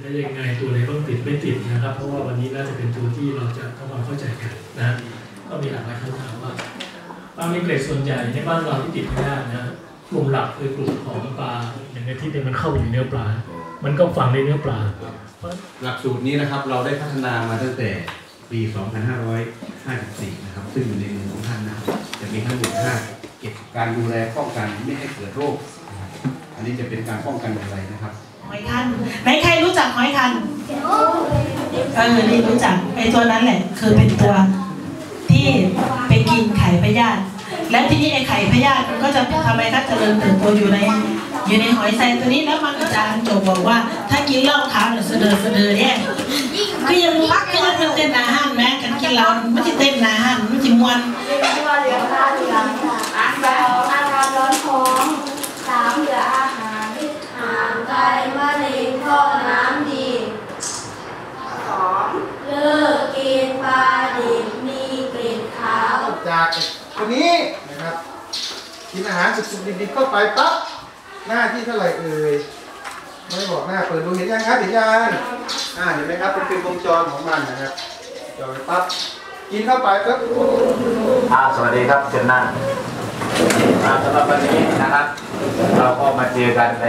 ได้ยังไงตัวไหนต้องติดไม่ติดนะครับ เพราะว่าวันนี้น่าจะเป็นตัวที่เราจะทำความเข้าใจกันนะ ก็มีหลากหลายคำถามว่าปลาเม็ดเกล็ดส่วนใหญ่ในบ้านเราที่ติดไม่ได้นะกลุ่มหลักคือกลุ่มของปลาอย่างในที่เนี่มันเข้าไปอยู่ในเนื้อปลา มันก็ฝังในเนื้อปลาหลักสูตรนี้นะครับเราได้พัฒนามาตั้งแต่ปี 2554 นะครับ ซึ่งอยู่ในมือของท่านนะครับจะมีทั้งหมด5เก็บการดูแลป้องกันไม่ให้เกิดโรค อันนี้จะเป็นการป้องกันอย่างไรนะครับ อยคันไหนใครรู้จักหอยคันเออนี่รู้จักไอ้ตัวนั้นแหละ คือเป็นตัวที่ไปกินไข่พยาธิแล้วทีนี้ไอ้ไข่พยาธิมันก็จะทำไมคะเจริญเติบโตอยู่ใน อยู่ในหอยไซตัวนี้แล้วมันก็จะจบบอกว่า ถ้ากินเหล้าขาวเนี่ยเสดอเสดอเนี่ยก็ยังปักก็ยังมันเต้นอาห้ารแม้กันกินเหล้าไม่ใช่เต้นอาหาไม่ใช่มวน ที่ว่าเหลือข้าวเหลืออาหารอาหารร้อนท้องสามเหลืออาหารห่างไกลมะเร็งท่อน้ำดีสองเลิกกินปลาดิบมีกลิ่นขาว จากตัวนี้นะครับกินอาหารสุกๆดิบๆเข้าไปปั๊บหน้าที่เท่าไหร่เอ่ยไม่บอกหน้าเปิดดูเห็นยังครับเห็นยังอ่าเห็นไหมครับเป็นเป็นวงจรของมันนะครับจอไปปั๊บกินเข้าไปปั๊บอ่าสวัสดีครับเจนนาอ่าสำหรับวันนี้นะครับ เราก็มาเจอกันใน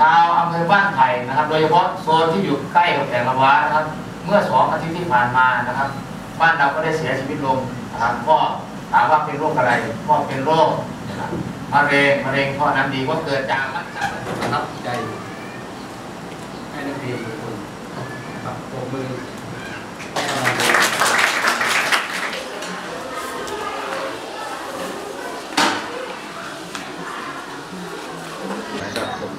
ชาวอำเภอบ้านไผ่นะครับ โดยเฉพาะโซนที่อยู่ใกล้กับแก่งละวานะครับ เมื่อสองอาทิตย์ที่ผ่านมานะครับ บ้านเราก็ได้เสียชีวิตลงนะครับก็ถามว่าเป็นโรคอะไรก็เป็นโรคมะเร็งมะเร็งพ่อน้ำดีก็เกิดจากมัจฉารับใจให้นักเรียนทุกคนครับปรบมือนะครับผม